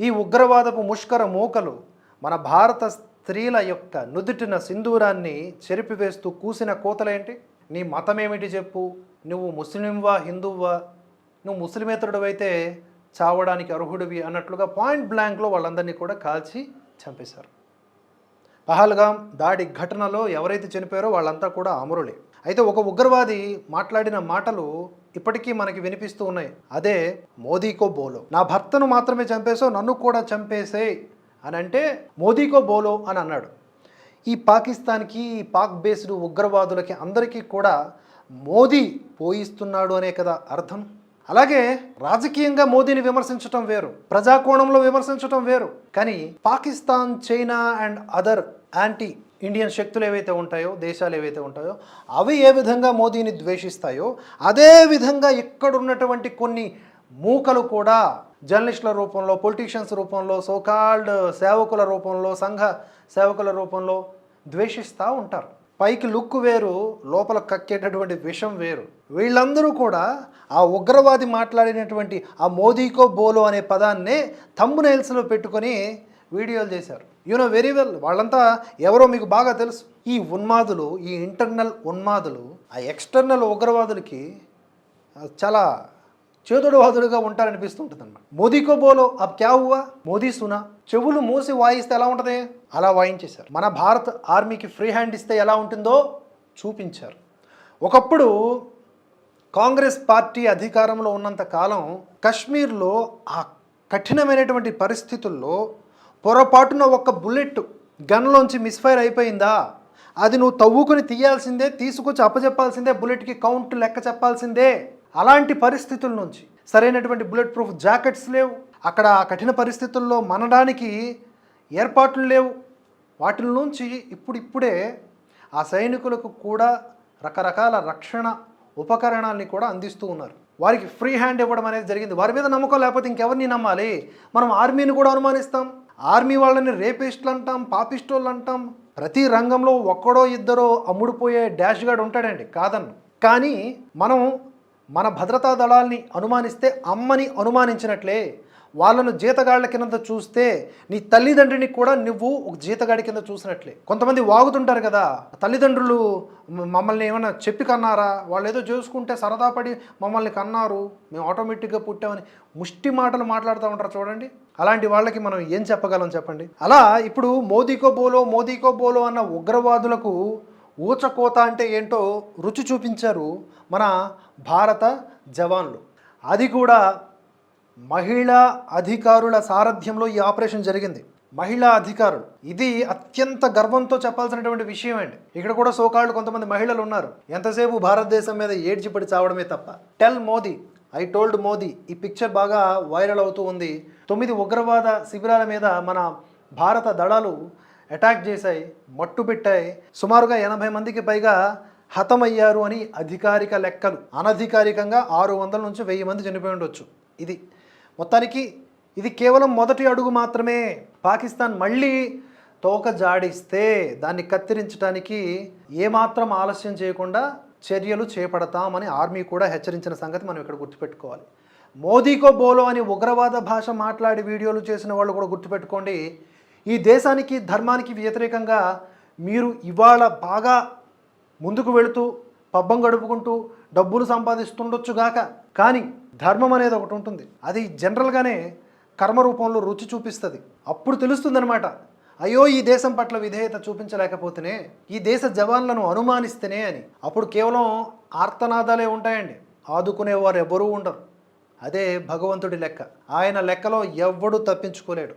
ఈ ఉగ్రవాదపు ముష్కర మూకలు మన భారత స్త్రీల యొక్క నుదుటిన సింధూరాన్ని చెరిపివేస్తూ కూసిన కోతలేంటి? నీ మతమేమిటి చెప్పు? నువ్వు ముస్లింవా హిందువా? నువ్వు ముస్లిమేతరుడు అయితే చావడానికి అర్హుడివి అన్నట్లుగా పాయింట్ బ్లాంక్లో వాళ్ళందరినీ కూడా కాల్చి చంపేశారు. పహల్గాం దాడి ఘటనలో ఎవరైతే చనిపోయారో వాళ్ళంతా కూడా అమరులే. అయితే ఒక ఉగ్రవాది మాట్లాడిన మాటలు ఇప్పటికీ మనకి వినిపిస్తూ ఉన్నాయి. అదే మోదీకో బోలో. నా భర్తను మాత్రమే చంపేసో నన్ను కూడా చంపేసే అని అంటే మోదీకో బోలో అని అన్నాడు. ఈ పాకిస్తాన్కి ఈ పాక్ బేస్డ్ ఉగ్రవాదులకి అందరికీ కూడా మోదీ పోయిస్తున్నాడు అనే కదా అర్థం? అలాగే రాజకీయంగా మోదీని విమర్శించటం వేరు. ప్రజాకోణంలో విమర్శించటం వేరు. కానీ Pakistan China and other anti Indian శక్తులు ఏవైతే ఉంటాయో దేశాలు ఏవైతే ఉంటాయో అవి ఏ విధంగా మోదీని ద్వేషిస్తాయో అదే విధంగా ఇక్కడ ఉన్నటువంటి కొన్ని మూకలు కూడా జర్నలిస్టుల రూపంలో పొలిటీషియన్స్ రూపంలో సోకాల్డ్ సేవకుల రూపంలో సంఘ సేవకుల రూపంలో ద్వేషిస్తూ ఉంటారు. పైకి లుక్ వేరు లోపల కక్కేటటువంటి విషం వేరు. వీళ్ళందరూ కూడా ఆ ఉగ్రవాది మాట్లాడినటువంటి ఆ మోదీకో బోలో అనే పదాన్నే తమ్ము నైల్స్లో పెట్టుకొని వీడియోలు చేశారు. యూనో వెరీ వెల్ వాళ్ళంతా ఎవరో మీకు బాగా తెలుసు. ఈ ఉన్మాదులు ఈ ఇంటర్నల్ ఉన్మాదులు ఆ ఎక్స్టర్నల్ ఉగ్రవాదులకి చాలా చేదుడువాదుడుగా ఉంటారనిపిస్తుంటుంది అనమాట మోదీకో బోలో అబ్ క్యా హువా? మోదీ సునా. చెవులు మూసి వాయిస్తే ఎలా ఉంటుంది? అలా వాయించేశారు. మన భారత్ ఆర్మీకి ఫ్రీ హ్యాండ్ ఇస్తే ఎలా ఉంటుందో చూపించారు. ఒకప్పుడు కాంగ్రెస్ పార్టీ అధికారంలో ఉన్నంత కాలం కశ్మీర్లో ఆ కఠినమైనటువంటి పరిస్థితుల్లో పొరపాటున ఒక బుల్లెట్ గన్లోంచి మిస్ఫైర్ అయిపోయిందా? అది నువ్వు తవ్వుకొని తీయాల్సిందే తీసుకొచ్చి అప్పచెప్పాల్సిందే బుల్లెట్కి కౌంట్ లెక్క చెప్పాల్సిందే. అలాంటి పరిస్థితుల నుంచి సరైనటువంటి బుల్లెట్ ప్రూఫ్ జాకెట్స్ లేవు. అక్కడ ఆ కఠిన పరిస్థితుల్లో మనడానికి ఏర్పాట్లు లేవు. వాటి నుంచి ఇప్పుడిప్పుడే ఆ సైనికులకు కూడా రకరకాల రక్షణ ఉపకరణాలని కూడా అందిస్తూ ఉన్నారు. వారికి ఫ్రీ హ్యాండ్ ఇవ్వడం అనేది జరిగింది. వారి మీద నమ్మకం లేకపోతే ఇంకెవరిని నమ్మాలి? మనం ఆర్మీని కూడా అనుమానిస్తాం. ఆర్మీ వాళ్ళని రేపిస్టులు అంటాం పాపిస్టోళ్ళు అంటాం. ప్రతి రంగంలో ఒక్కడో ఇద్దరో అమ్ముడుపోయే డాష్ గార్డ్ ఉంటాడండి. కాదన్ను. కానీ మనం మన భద్రతా దళాల్ని అనుమానిస్తే అమ్మని అనుమానించినట్లే. వాళ్ళను జీతగాళ్ళ కింద చూస్తే నీ తల్లిదండ్రిని కూడా నువ్వు ఒక జీతగాడి కింద చూసినట్లే. కొంతమంది వాగుతుంటారు కదా తల్లిదండ్రులు మమ్మల్ని ఏమైనా చెప్పి కన్నారా? వాళ్ళు ఏదో చూసుకుంటే సరదా పడి మమ్మల్ని కన్నారు మేము ఆటోమేటిక్గా పుట్టామని ముష్టి మాటలు మాట్లాడుతూ ఉంటారు చూడండి. అలాంటి వాళ్ళకి మనం ఏం చెప్పగలం చెప్పండి? అలా ఇప్పుడు మోదీకో బోలో మోదీకో బోలో అన్న ఉగ్రవాదులకు ఊచకోత అంటే ఏంటో రుచి చూపించారు మన భారత జవాన్లు. అది కూడా మహిళా అధికారుల సారథ్యంలో ఈ ఆపరేషన్ జరిగింది. మహిళా అధికారులు. ఇది అత్యంత గర్వంతో చెప్పాల్సినటువంటి విషయం అండి. ఇక్కడ కూడా సోకాళ్ళు కొంతమంది మహిళలు ఉన్నారు. ఎంతసేపు భారతదేశం మీద ఏడ్చిపడి చావడమే తప్ప. Tell Modi. I told Modi. ఈ పిక్చర్ బాగా వైరల్ అవుతూ ఉంది. తొమ్మిది ఉగ్రవాద శిబిరాల మీద మన భారత దళాలు అటాక్ చేశాయి మట్టు పెట్టాయి సుమారుగా ఎనభై మందికి పైగా హతమయ్యారు అని అధికారిక లెక్కలు అనధికారికంగా ఆరు వందల నుంచి వెయ్యి మంది చనిపోయి ఉండొచ్చు. ఇది మొత్తానికి ఇది కేవలం మొదటి అడుగు మాత్రమే. పాకిస్తాన్ మళ్ళీ తోక జాడిస్తే దాన్ని కత్తిరించడానికి ఏమాత్రం ఆలస్యం చేయకుండా చర్యలు చేపడతామని ఆర్మీ కూడా హెచ్చరించిన సంగతి మనం ఇక్కడ గుర్తుపెట్టుకోవాలి. మోదీకో బోలో అని ఉగ్రవాద భాష మాట్లాడి వీడియోలు చేసిన వాళ్ళు కూడా గుర్తుపెట్టుకోండి. ఈ దేశానికి ధర్మానికి వ్యతిరేకంగా మీరు ఇవాళ బాగా ముందుకు వెళుతూ పబ్బం గడుపుకుంటూ డబ్బులు సంపాదిస్తుండొచ్చుగాక కానీ ధర్మం అనేది ఒకటి ఉంటుంది. అది జనరల్గానే కర్మ రూపంలో రుచి చూపిస్తుంది. అప్పుడు తెలుస్తుందనమాట అయ్యో ఈ దేశం పట్ల విధేయత చూపించలేకపోతేనే ఈ దేశ జవాన్లను అనుమానిస్తేనే అని. అప్పుడు కేవలం ఆర్తనాదాలే ఉంటాయండి. ఆదుకునేవారు ఎవరూ ఉండరు. అదే భగవంతుడి లెక్క. ఆయన లెక్కలో ఎవ్వడూ తప్పించుకోలేడు.